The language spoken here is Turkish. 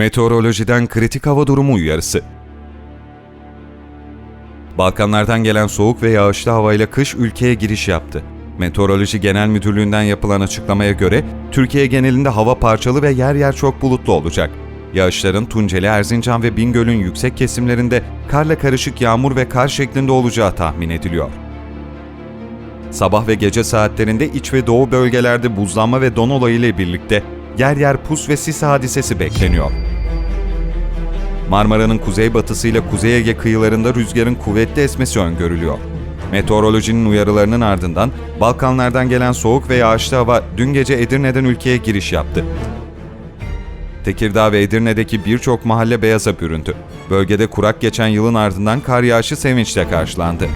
Meteorolojiden kritik hava durumu uyarısı. Balkanlardan gelen soğuk ve yağışlı havayla kış ülkeye giriş yaptı. Meteoroloji Genel Müdürlüğü'nden yapılan açıklamaya göre Türkiye genelinde hava parçalı ve yer yer çok bulutlu olacak. Yağışların Tunceli, Erzincan ve Bingöl'ün yüksek kesimlerinde karla karışık yağmur ve kar şeklinde olacağı tahmin ediliyor. Sabah ve gece saatlerinde iç ve doğu bölgelerde buzlanma ve don olayı ile birlikte yer yer pus ve sis hadisesi bekleniyor. Marmara'nın kuzeybatısıyla Kuzey Ege kıyılarında rüzgarın kuvvetli esmesi öngörülüyor. Meteorolojinin uyarılarının ardından Balkanlardan gelen soğuk ve yağışlı hava dün gece Edirne'den ülkeye giriş yaptı. Tekirdağ ve Edirne'deki birçok mahalle beyaza büründü. Bölgede kurak geçen yılın ardından kar yağışı sevinçle karşılandı.